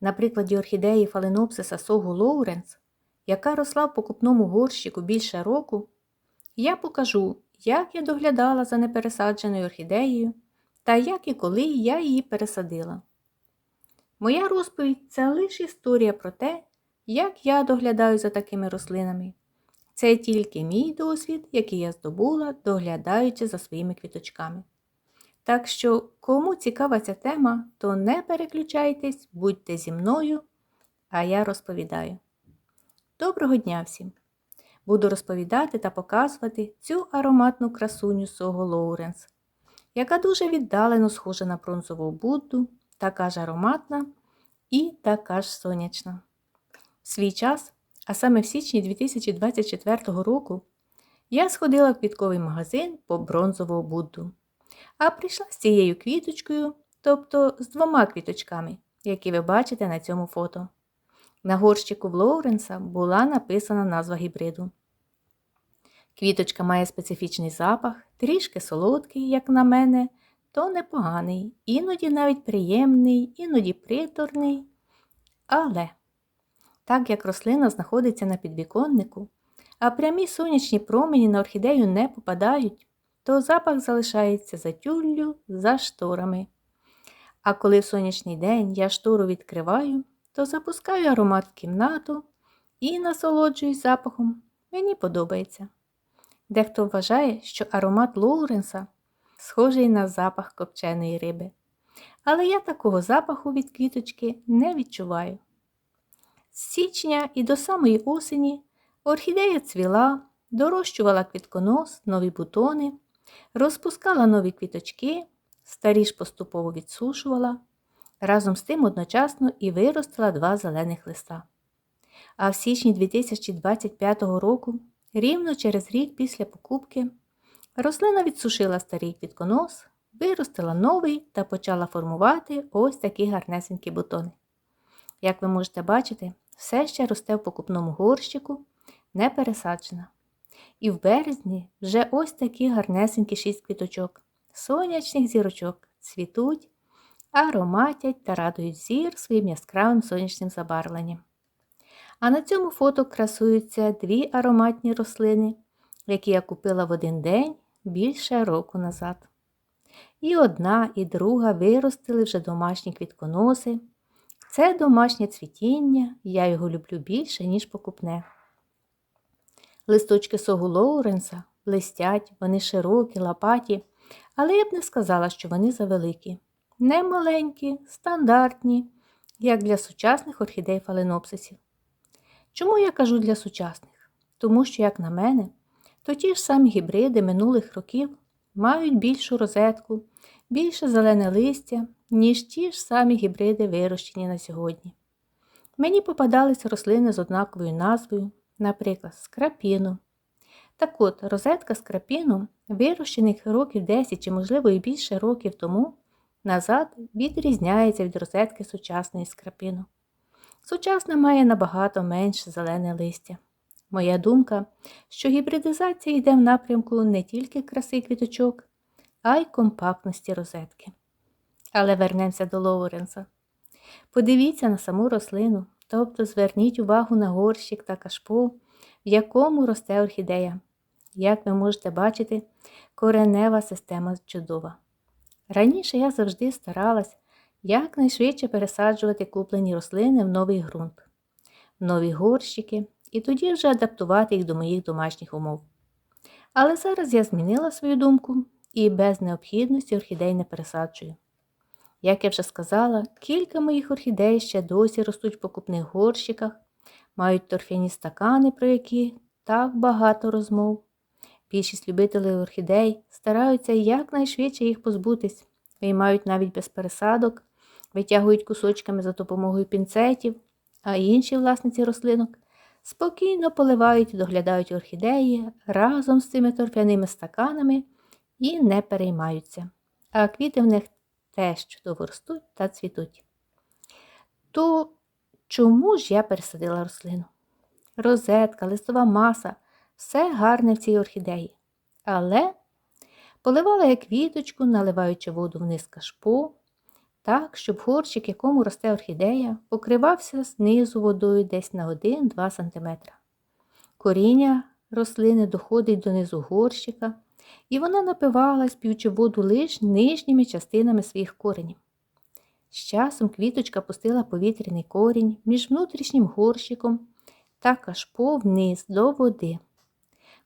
На прикладі орхідеї фаленопсиса Согу Лоуренс, яка росла в покупному горщику більше року, я покажу, як я доглядала за непересадженою орхідеєю та як і коли я її пересадила. Моя розповідь це лише історія про те, як я доглядаю за такими рослинами. Це тільки мій досвід, який я здобула, доглядаючи за своїми квіточками. Так що, кому цікава ця тема, то не переключайтесь, будьте зі мною, а я розповідаю. Доброго дня всім! Буду розповідати та показувати цю ароматну красуню Сого Лоуренс, яка дуже віддалено схожа на бронзову Будду, така ж ароматна і така ж сонячна. В свій час, а саме в січні 2024 року, я сходила в квітковий магазин по бронзову Будду а прийшла з цією квіточкою, тобто з двома квіточками, які ви бачите на цьому фото. На горщику в Лоуренса була написана назва гібриду. Квіточка має специфічний запах, трішки солодкий, як на мене, то непоганий, іноді навіть приємний, іноді приторний. Але, так як рослина знаходиться на підвіконнику, а прямі сонячні промені на орхідею не попадають, то запах залишається за тюллю за шторами. А коли в сонячний день я штору відкриваю, то запускаю аромат в кімнату і насолоджуюсь запахом. Мені подобається. Дехто вважає, що аромат Лоуренса схожий на запах копченої риби. Але я такого запаху від квіточки не відчуваю. З січня і до самої осені орхідея цвіла, дорощувала квітконос, нові бутони, Розпускала нові квіточки, старі ж поступово відсушувала, разом з тим одночасно і виростила два зелених листа. А в січні 2025 року, рівно через рік після покупки, рослина відсушила старий квітконос, виростила новий та почала формувати ось такі гарнесенькі бутони. Як ви можете бачити, все ще росте в покупному горщику, не пересаджена. І в березні вже ось такі гарнесенькі шість квіточок, сонячних зірочок, цвітуть, ароматять та радують зір своїм яскравим сонячним забарвленням. А на цьому фото красуються дві ароматні рослини, які я купила в один день більше року назад. І одна, і друга виростили вже домашні квітконоси. Це домашнє цвітіння, я його люблю більше, ніж покупне. Листочки согу Лоуренса блистять, вони широкі, лопаті, але я б не сказала, що вони завеликі. Не маленькі, стандартні, як для сучасних орхідей фаленопсисів. Чому я кажу для сучасних? Тому що, як на мене, то ті ж самі гібриди минулих років мають більшу розетку, більше зелене листя, ніж ті ж самі гібриди, вирощені на сьогодні. Мені попадались рослини з однаковою назвою, наприклад, скрапіну. Так от, розетка скрапіну, вирощених років 10 чи, можливо, і більше років тому, назад відрізняється від розетки сучасної скрапіну. Сучасна має набагато менше зелене листя. Моя думка, що гібридизація йде в напрямку не тільки краси квіточок, а й компактності розетки. Але вернемося до Лоуренса. Подивіться на саму рослину, Тобто зверніть увагу на горщик та кашпо, в якому росте орхідея. Як ви можете бачити, коренева система чудова. Раніше я завжди старалась якнайшвидше пересаджувати куплені рослини в новий ґрунт, в нові горщики і тоді вже адаптувати їх до моїх домашніх умов. Але зараз я змінила свою думку і без необхідності орхідей не пересаджую. Як я вже сказала, кілька моїх орхідей ще досі ростуть в покупних горщиках, мають торфяні стакани, про які так багато розмов. Більшість любителів орхідей стараються якнайшвидше їх позбутись, виймають навіть без пересадок, витягують кусочками за допомогою пінцетів, а інші власниці рослинок спокійно поливають і доглядають орхідеї разом з цими торфяними стаканами і не переймаються. А квіти в них теж чудово ростуть та цвітуть. То чому ж я пересадила рослину? Розетка, листова маса, все гарне в цій орхідеї. Але поливала я квіточку, наливаючи воду вниз кашпо, так, щоб горщик, якому росте орхідея, покривався знизу водою десь на 1-2 см. Коріння рослини доходить до низу горщика, і вона напивалась, п'ючи воду лише нижніми частинами своїх коренів. З часом квіточка пустила повітряний корінь між внутрішнім горщиком та кашпо вниз до води.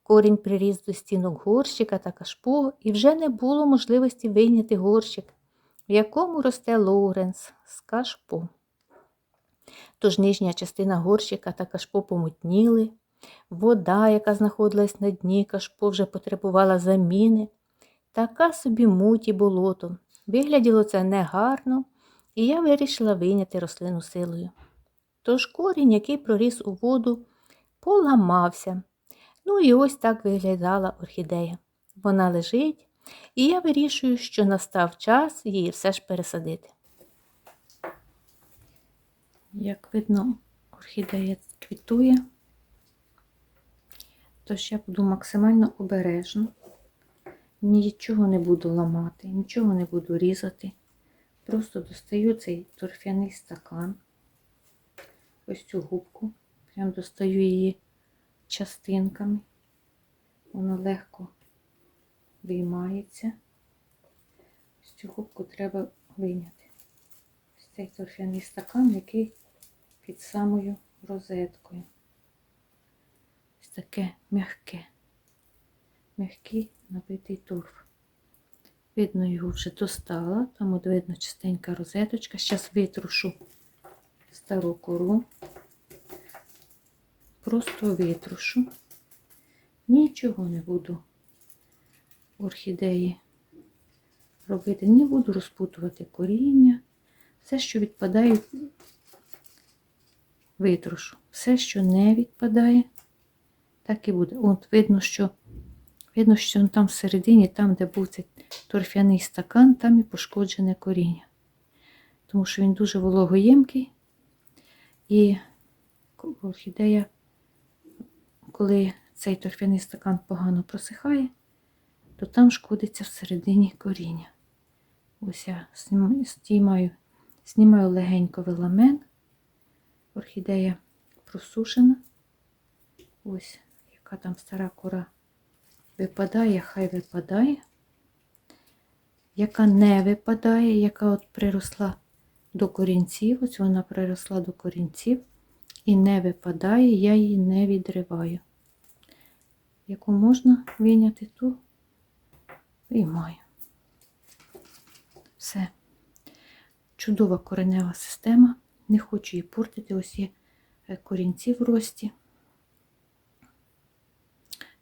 Корінь приріс до стінок горщика та кашпо, і вже не було можливості вийняти горщик, в якому росте Лоуренс з кашпо. Тож нижня частина горщика та кашпо помутніли, вода, яка знаходилась на дні кашпо, вже потребувала заміни. Така собі муті болото. Вигляділо це негарно, і я вирішила вийняти рослину силою. Тож корінь, який проріс у воду, поламався. Ну і ось так виглядала орхідея. Вона лежить, і я вирішую, що настав час її все ж пересадити. Як видно, орхідея квітує, тож я буду максимально обережно, нічого не буду ламати, нічого не буду різати. Просто достаю цей торфяний стакан, ось цю губку, прям достаю її частинками. Воно легко виймається. Ось цю губку треба вийняти. Ось цей торфяний стакан, який під самою розеткою. Таке м'яке, м'який набитий торф. Видно, його вже достала, там от видно частенька розеточка. Зараз витрушу стару кору, просто витрушу. Нічого не буду орхідеї робити. Не буду розпутувати коріння. Все, що відпадає, витрушу. Все, що не відпадає, так і буде. От видно, що видно, що там всередині, там, де був цей торфяний стакан, там і пошкоджене коріння. Тому що він дуже вологоємкий. І орхідея, коли цей торфяний стакан погано просихає, то там шкодиться всередині коріння. Ось я знімаю, знімаю легенько веламен. Орхідея просушена. Ось, яка там стара кора випадає, хай випадає. Яка не випадає, яка от приросла до корінців, ось вона приросла до корінців і не випадає, я її не відриваю. Яку можна вийняти, ту виймаю. Все. Чудова коренева система. Не хочу її портити, ось є е, корінці в рості.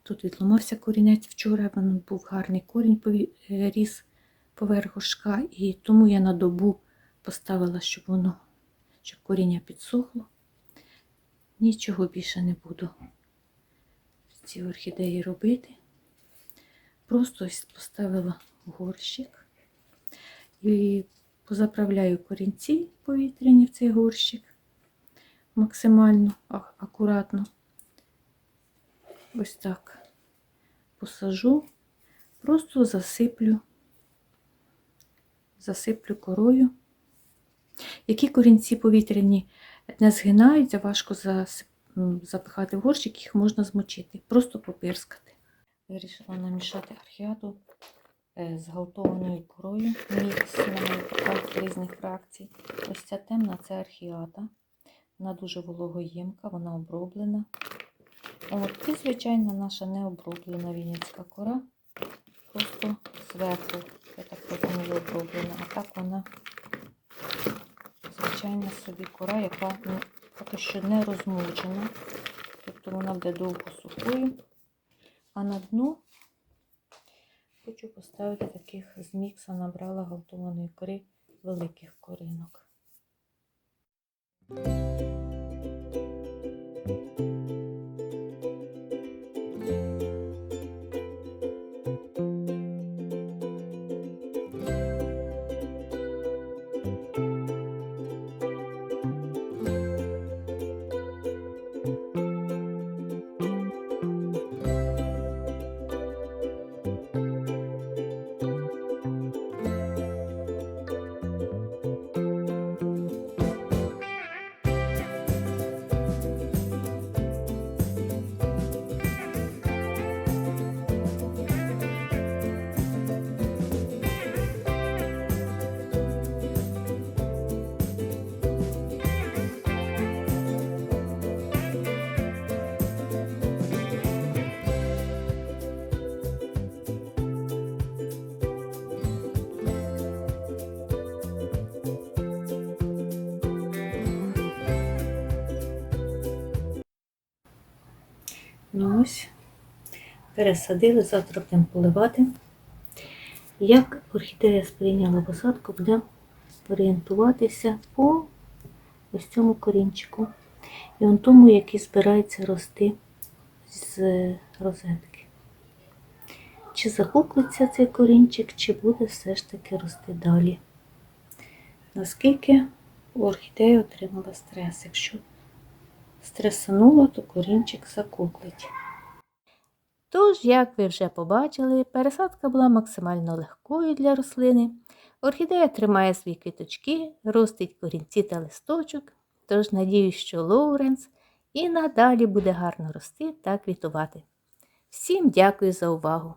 Тут відломався корінець вчора, він був гарний корінь е, ріс поверх горшка, і тому я на добу поставила, щоб воно, щоб коріння підсохло. Нічого більше не буду в цій орхідеї робити. Просто поставила горщик і позаправляю корінці повітряні в цей горщик максимально акуратно. Ось так посажу, просто засиплю, засиплю корою. Які корінці повітряні не згинаються, важко запихати в горщик, їх можна змочити, просто попирскати. Вирішила намішати архіату е, з галтованою корою, мікс на різних фракцій. Ось ця темна це архіата. Вона дуже вологоємка, вона оброблена. От, І, звичайно, наша необроблена вінницька кора. Просто зверху, я так розумію, оброблена. А так вона, звичайно, собі кора, яка ну, поки що не розмучена. Тобто вона буде довго сухою. А на дно хочу поставити таких з мікса, набрала галтованої кори великих коринок. Пересадили, завтра будемо поливати. Як орхідея сприйняла посадку, будемо орієнтуватися по ось цьому корінчику. І он тому, який збирається рости з розетки. Чи загуклиться цей корінчик, чи буде все ж таки рости далі. Наскільки орхідея отримала стрес? Якщо стресанула, то корінчик закуклить. Тож, як ви вже побачили, пересадка була максимально легкою для рослини. Орхідея тримає свої квіточки, ростить корінці та листочок, тож надіюсь, що Лоуренс і надалі буде гарно рости та квітувати. Всім дякую за увагу!